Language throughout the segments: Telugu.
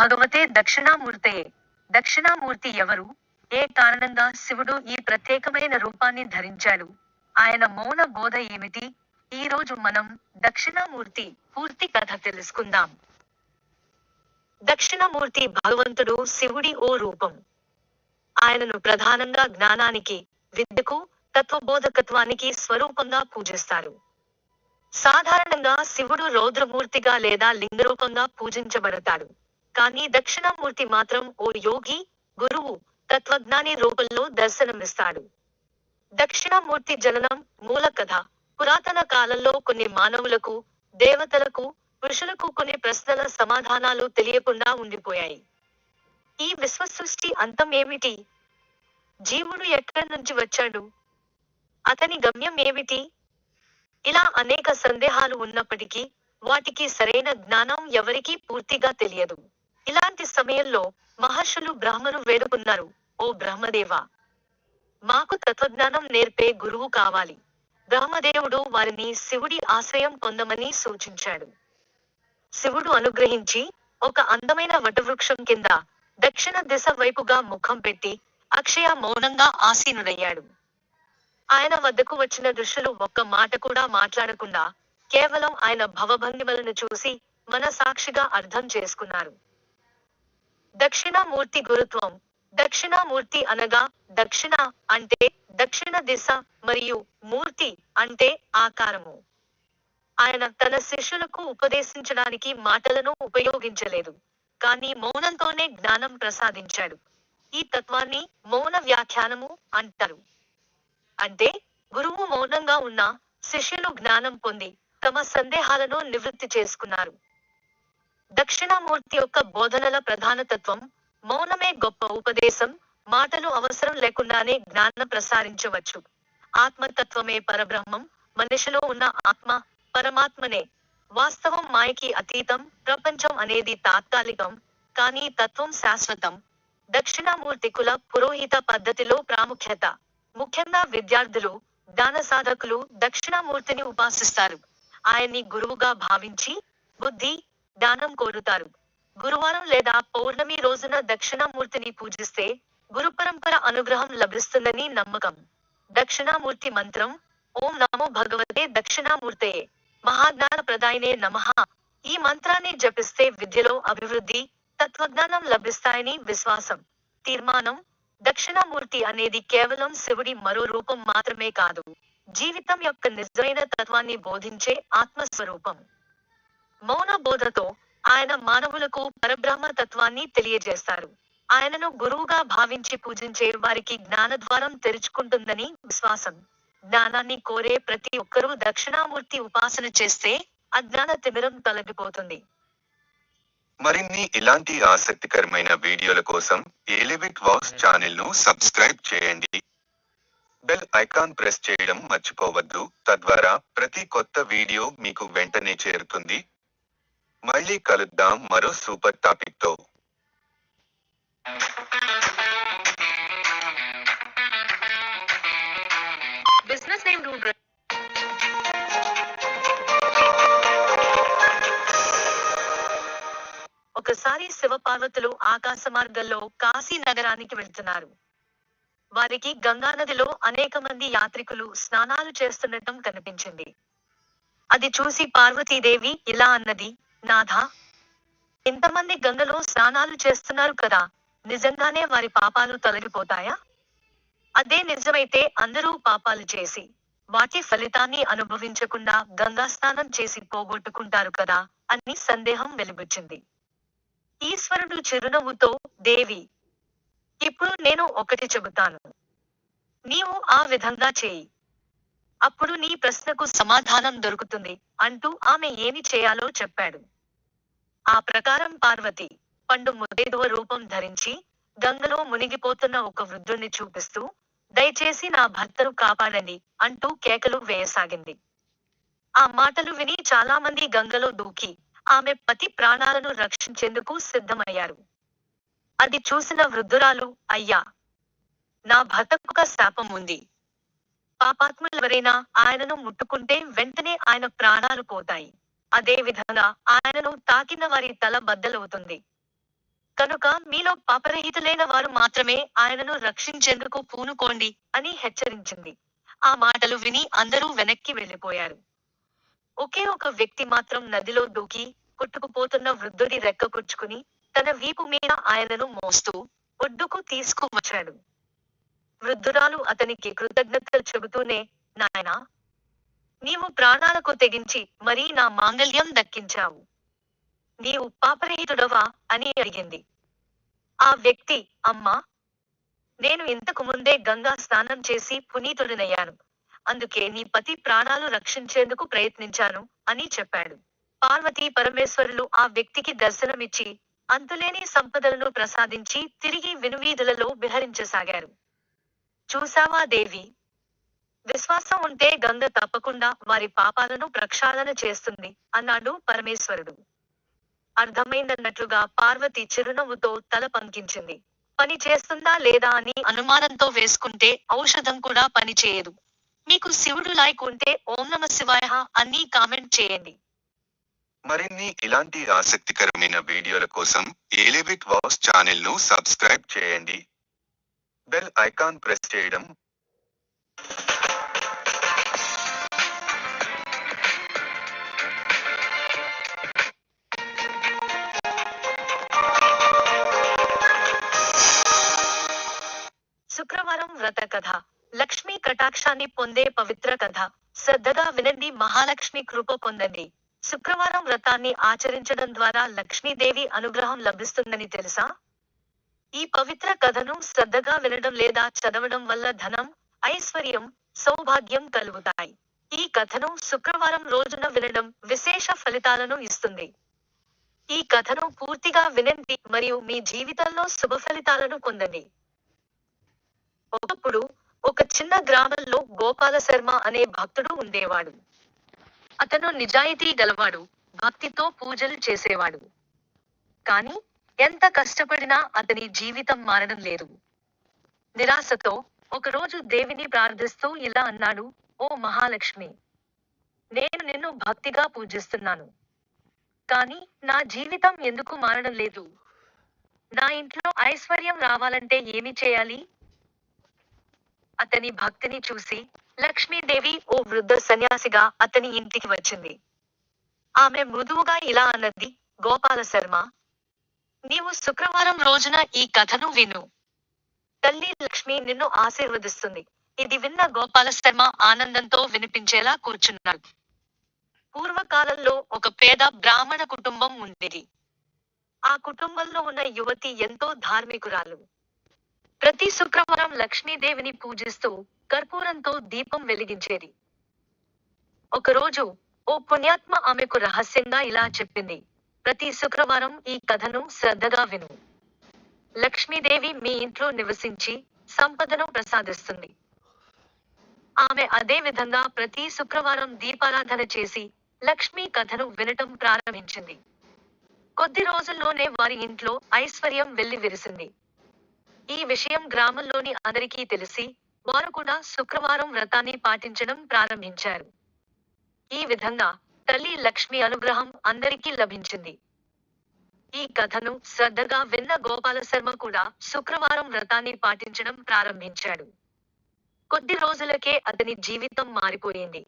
భగవతే దక్షిణామూర్తే దక్షిణామూర్తి ఎవరు? ఏ కారణంగా శివుడు ఈ ప్రత్యేకమైన రూపాన్ని ధరించాడు? ఆయన మౌన బోధ ఏమిటి? ఈ రోజు మనం దక్షిణామూర్తి పూర్తి కథ తెలుసుకుందాం. దక్షిణామూర్తి భగవంతుడు శివుడి ఓ రూపం. ఆయనను ప్రధానంగా జ్ఞానానికి విద్యకు తత్వబోధకత్వానికి స్వరూపంగా పూజిస్తారు. సాధారణంగా శివుడు రౌద్రమూర్తిగా లేదా లింగరూపంగా పూజించబడతాడు. కానీ దక్షిణామూర్తి మాత్రం ఓ యోగి గురువు తత్వజ్ఞాని రూపంలో దర్శనమిస్తాడు. దక్షిణామూర్తి జననం మూల కథ. పురాతన కాలంలో కొన్ని మానవులకు దేవతలకు ఋషులకు కొన్ని ప్రశ్నల సమాధానాలు తెలియకుండా ఉండిపోయాయి. ఈ విశ్వసృష్టి అంతం ఏమిటి? జీవుడు ఎక్కడి నుంచి వచ్చాడు? అతని గమ్యం ఏమిటి? ఇలా అనేక సందేహాలు ఉన్నప్పటికీ వాటికి సరైన జ్ఞానం ఎవరికీ పూర్తిగా తెలియదు. ఇలాంటి సమయంలో మహర్షులు బ్రహ్మను వేడుకున్నారు ఓ బ్రహ్మదేవ మాకు తత్వజ్ఞానం నేర్పే గురువు కావాలి. బ్రహ్మదేవుడు వారిని శివుడి ఆశ్రయం పొందమని సూచించాడు. శివుడు అనుగ్రహించి ఒక అందమైన వటవృక్షం కింద దక్షిణ దిశ వైపుగా ముఖం పెట్టి అక్షయ మౌనంగా ఆసీనుడయ్యాడు. ఆయన వద్దకు వచ్చిన ఋషులు ఒక్క మాట కూడా మాట్లాడకుండా కేవలం ఆయన భవభంగిమలను చూసి మన సాక్షిగా అర్థం చేసుకున్నారు. దక్షిణామూర్తి గురుత్వం. దక్షిణామూర్తి అనగా దక్షిణ అంటే దక్షిణ దిశ మరియు మూర్తి అంటే ఆకారము. ఆయన తన శిష్యులకు ఉపదేశించడానికి మాటలను ఉపయోగించలేదు కానీ మౌనంతోనే జ్ఞానం ప్రసాదించాడు. ఈ తత్వాన్ని మౌన వ్యాఖ్యానము అంటారు. అంటే గురువు మౌనంగా ఉన్న శిష్యులు జ్ఞానం పొంది తమ సందేహాలను నివృత్తి చేసుకున్నారు. దక్షిణామూర్తి యొక్క బోధనల ప్రధాన తత్వం మౌనమే గొప్ప ఉపదేశం మాటలు అవసరం లేకుండానే జ్ఞానం ప్రసారించవచ్చు. ఆత్మతత్వమే పరబ్రహ్మం మనిషిలో ఉన్న ఆత్మ పరమాత్మనే. వాస్తవం మాయకి అతీతం ప్రపంచం అనేది తాత్కాలికం కానీ తత్వం శాశ్వతం. దక్షిణామూర్తి కుల పురోహిత పద్ధతిలో ప్రాముఖ్యత. ముఖ్యంగా విద్యార్థులు జ్ఞాన సాధకులు దక్షిణామూర్తిని ఉపాసిస్తారు. ఆయన్ని గురువుగా భావించి బుద్ధి దానం కోరుతారు. గురువారం లేదా పౌర్ణమి రోజున దక్షిణామూర్తిని పూజిస్తే గురు పరంపర అనుగ్రహం లభిస్తుందని నమ్మకం. దక్షిణామూర్తి మంత్రం ఓం నమో భగవతే దక్షిణామూర్తే మహాజ్ఞాన ప్రదాయనే నమః. ఈ మంత్రాన్ని జపిస్తే విద్యలో అభివృద్ధి తత్వజ్ఞానం లభిస్తాయని విశ్వాసం. తీర్మానం దక్షిణామూర్తి అనేది కేవలం శివుడి మరో రూపం మాత్రమే కాదు. జీవితం యొక్క నిజమైన తత్వాన్ని బోధించే ఆత్మస్వరూపం. మౌన బోధతో ఆయన మానవులకు పరబ్రహ్మ తత్వాన్ని తెలియజేస్తారు. ఆయనను గురువుగా భావించి పూజించే వారికి జ్ఞానద్వారం తెరుచుకుంటుందని విశ్వాసం. జ్ఞానాన్ని కోరే ప్రతి ఒక్కరూ దక్షిణామూర్తి ఉపాసన చేస్తే అజ్ఞాన తిమిరం తొలగిపోతుంది. మరిన్ని ఇలాంటి ఆసక్తికరమైన వీడియోల కోసం ఎలివిట్ వాక్స్ ఛానల్ను సబ్స్క్రైబ్ చేయండి. బెల్ ఐకాన్ ప్రెస్ చేయడం మర్చిపోవద్దు. తద్వారా ప్రతి కొత్త వీడియో మీకు వెంటనే చేరుతుంది. మళ్ళీ కలుద్దాం మరో సూపర్ టాపిక్తో బిజినెస్ నేమ్ రూల్ ఒకసారి శివపార్వతులు ఆకాశ మార్గంలో కాశీ నగరానికి వెళ్తున్నారు. వారికి గంగానదిలో అనేక మంది యాత్రికులు స్నానాలు చేస్తుండటం కనిపించింది. అది చూసి పార్వతీదేవి ఇలా అన్నది నాథా ఇంతమంది గంగలో స్నానాలు చేస్తున్నారు కదా నిజంగానే వారి పాపాలు తొలగిపోతాయా? అదే నిజమైతే అందరూ పాపాలు చేసి వాటి ఫలితాన్ని అనుభవించకుండా గంగా స్నానం చేసి పోగొట్టుకుంటారు కదా అని సందేహం వెలిబుచ్చింది ఈశ్వరుడు చిరునవ్వుతో దేవి ఇప్పుడు నేను ఒకటి చెబుతాను. నీవు ఆ విధంగా చేయి. అప్పుడు నీ ప్రశ్నకు సమాధానం దొరుకుతుంది. అంటూ ఆమె ఏమి చేయాలో చెప్పాడు. ఆ ప్రకారం పార్వతి పండు ముదేదువ రూపం ధరించి గంగలో మునిగిపోతున్న ఒక వృద్ధుణ్ణి చూపిస్తూ దయచేసి నా భర్తను కాపాడండి అంటూ కేకలు వేయసాగింది. ఆ మాటలు విని చాలా మంది గంగలో దూకి ఆమె పతి ప్రాణాలను రక్షించేందుకు సిద్ధమయ్యారు. అది చూసిన వృద్ధురాలు అయ్యా నా భర్తకు శాపం ఉంది. పాపాత్ములెవరైనా ఆయనను ముట్టుకుంటే వెంటనే ఆయన ప్రాణాలు పోతాయి. అదే విధంగా ఆయనను తాకిన వారి తల బద్దలవుతుంది. కనుక మీలో పాపరహితులైన వారు మాత్రమే ఆయనను రక్షించేందుకు పూనుకోండి అని హెచ్చరించింది. ఆ మాటలు విని అందరూ వెనక్కి వెళ్ళిపోయారు. ఒకే ఒక వ్యక్తి మాత్రం నదిలో దూకి కొట్టుకుపోతున్న వృద్ధుడి రెక్కకుచ్చుకుని తన వీపు మీద ఆయనను మోస్తూ ఒడ్డుకు తీసుకువచ్చాడు. వృద్ధురాలు అతనికి కృతజ్ఞతలు చెబుతూనే నాయనా నీవు ప్రాణాలకు తెగించి మరీ నా మాంగల్యం దక్కించావు. నీవు పాపరహితుడవా? అని అడిగింది. ఆ వ్యక్తి అమ్మా నేను ఇంతకు ముందే గంగా స్నానం చేసి పునీతుడినయ్యాను. అందుకే నీ పతి ప్రాణాలు రక్షించేందుకు ప్రయత్నించాను అని చెప్పాడు. పార్వతీ పరమేశ్వరులు ఆ వ్యక్తికి దర్శనమిచ్చి అంతులేని సంపదలను ప్రసాదించి తిరిగి వినువీధులలో విహరించసాగారు. చూశావా దేవి? విశ్వాసం ఉంటే గంగ తప్పకుండా వారి పాపాలను ప్రక్షాళన చేస్తుంది అన్నాడు పరమేశ్వరుడు. అర్థమైందన్నట్లుగా పార్వతి చిరునవ్వుతో తల పంకించింది. పని చేస్తుందా లేదా అని అనుమానంతో వేసుకుంటే ఔషధం కూడా పని చేయదు. మీకు శివుడు లైక్ ఉంటే ఓం నమ శివాయ అని కామెంట్ చేయండి. మరిన్ని ఇలాంటి ఆసక్తికరమైన వీడియోల కోసం ఏలివిట్ వాస్ ఛానల్ను సబ్స్క్రైబ్ చేయండి. బెల్ ఐకాన్ ప్రెస్ చేయడం. శుక్రవారం వ్రత కథ. లక్ష్మీ కటాక్షాన్ని పొందే పవిత్ర కథ. శ్రద్ధగా వినండి మహాలక్ష్మి కృప పొందండి. శుక్రవారం వ్రతాన్ని ఆచరించడం ద్వారా లక్ష్మీదేవి అనుగ్రహం లభిస్తుందని తెలుసా? ఈ పవిత్ర కథను శ్రద్ధగా వినడం లేదా చదవడం వల్ల ధనం ఐశ్వర్యం సౌభాగ్యం కలుగుతాయి. ఈ కథను శుక్రవారం రోజున వినడం విశేష ఫలితాలను ఇస్తుంది. ఈ కథను పూర్తిగా వినండి మరియు మీ జీవితంలో శుభ ఫలితాలను పొందండి. ఒకప్పుడు ఒక చిన్న గ్రామంలో గోపాల శర్మ అనే భక్తుడు ఉండేవాడు. అతను నిజాయితీ గలవాడు భక్తితో పూజలు చేసేవాడు. కానీ ఎంత కష్టపడినా అతని జీవితం మారడం లేదు. నిరాశతో ఒకరోజు దేవిని ప్రార్థిస్తూ ఇలా అన్నాడు ఓ మహాలక్ష్మి నేను నిన్ను భక్తిగా పూజిస్తున్నాను కానీ నా జీవితం ఎందుకు మారడం లేదు? నా ఇంట్లో ఐశ్వర్యం రావాలంటే ఏమి చేయాలి? అతని భక్తిని చూసి లక్ష్మీదేవి ఓ వృద్ధ సన్యాసిగా అతని ఇంటికి వచ్చింది. ఆమె మృదువుగా ఇలా అన్నది గోపాల శర్మ నీవు శుక్రవారం రోజున ఈ కథను విను తల్లి లక్ష్మి నిన్ను ఆశీర్వదిస్తుంది ఇది విన్న గోపాల శర్మ ఆనందంతో వినిపించేలా కూర్చున్నాడు పూర్వకాలంలో ఒక పేద బ్రాహ్మణ కుటుంబం ఉండేది ఆ కుటుంబంలో ఉన్న యువతి ఎంతో ధార్మికురాలు ప్రతి శుక్రవారం లక్ష్మీదేవిని పూజిస్తూ కర్పూరంతో దీపం వెలిగించేది ఒకరోజు ఓ పుణ్యాత్మ ఆమెకు రహస్యంగా ఇలా చెప్పింది ప్రతి శుక్రవారం ఈ కథను శ్రద్ధగా విను. లక్ష్మీదేవి మీ ఇంట్లో నివసించి సంపదను ప్రసాదిస్తుంది. ఆమె అదే విధంగా ప్రతి శుక్రవారం దీపారాధన చేసి లక్ష్మీ కథను వినటం ప్రారంభించింది. కొద్ది రోజుల్లోనే వారి ఇంట్లో ఐశ్వర్యం వెళ్ళి విరిసింది. ఈ విషయం గ్రామంలోని అందరికీ తెలిసి వారు కూడా శుక్రవారం వ్రతాన్ని పాటించడం ప్రారంభించారు. ఈ విధంగా తల్లి లక్ష్మి అనుగ్రహం అందరికీ లభించింది. ఈ కథను శ్రద్ధగా విన్న గోపాల శర్మ కూడా శుక్రవారం వ్రతాన్ని పాటించడం ప్రారంభించాడు. కొద్ది రోజులకే అతని జీవితం మారిపోయింది.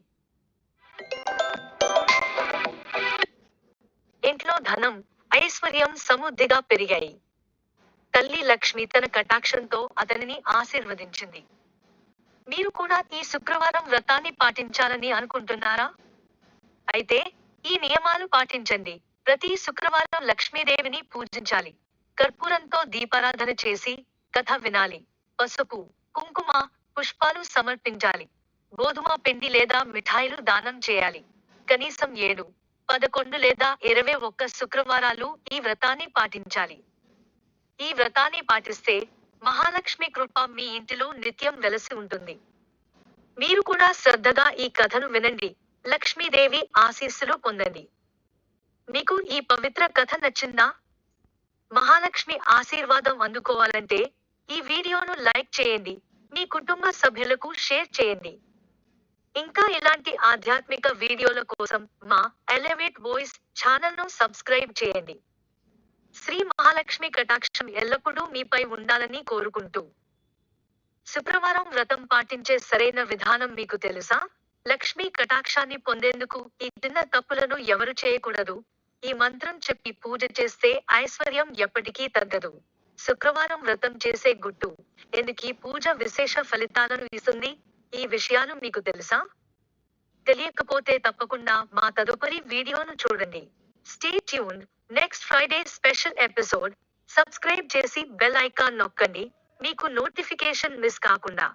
ఇంట్లో ధనం ఐశ్వర్యం సమృద్ధిగా పెరిగాయి. తల్లి లక్ష్మి తన కటాక్షంతో అతనిని ఆశీర్వదించింది. మీరు కూడా ఈ శుక్రవారం వ్రతాన్ని పాటించాలని అనుకుంటున్నారా? అయితే ఈ నియమాలు పాటించండి. ప్రతి శుక్రవారం లక్ష్మీదేవిని పూజించాలి. కర్పూరంతో దీపారాధన చేసి కథ వినాలి. పసుపు కుంకుమ పుష్పాలు సమర్పించాలి. గోధుమ పిండి లేదా మిఠాయిలు దానం చేయాలి. కనీసం ఏడు పదకొండు లేదా ఇరవై ఒక్క శుక్రవారాలు ఈ వ్రతాన్ని పాటించాలి. ఈ వ్రతాన్ని పాటిస్తే మహాలక్ష్మి కృప మీ ఇంటిలో నిత్యం వెలసి ఉంటుంది. మీరు కూడా శ్రద్ధగా ఈ కథను వినండి. లక్ష్మీదేవి ఆశీస్సులు పొందండి. మీకు ఈ పవిత్ర కథ నచ్చిందా? మహాలక్ష్మి ఆశీర్వాదం అందుకోవాలంటే ఈ వీడియోను లైక్ చేయండి. మీ కుటుంబ సభ్యులకు షేర్ చేయండి. ఇంకా ఇలాంటి ఆధ్యాత్మిక వీడియోల కోసం మా ఎలివేట్ వాయిస్ ఛానల్ను సబ్స్క్రైబ్ చేయండి. శ్రీ మహాలక్ష్మి కటాక్షం ఎల్లప్పుడూ మీపై ఉండాలని కోరుకుంటూ. శుక్రవారం వ్రతం పాటించే సరైన విధానం మీకు తెలుసా? లక్ష్మీ కటాక్షాన్ని పొందేందుకు ఈ చిన్న తప్పులను ఎవరు చేయకూడదు? ఈ మంత్రం చెప్పి పూజ చేస్తే ఐశ్వర్యం ఎప్పటికీ తగ్గదు. శుక్రవారం వ్రతం చేసే గుట్టు. ఎందుకు ఈ పూజ విశేష ఫలితాలను ఇస్తుంది? ఈ విషయాలు మీకు తెలుసా? తెలియకపోతే తప్పకుండా మా తదుపరి వీడియోను చూడండి. Stay tune next Friday special episode. Subscribe చేసి బెల్ ఐకాన్ నొక్కండి. మీకు నోటిఫికేషన్ మిస్ కాకుండా.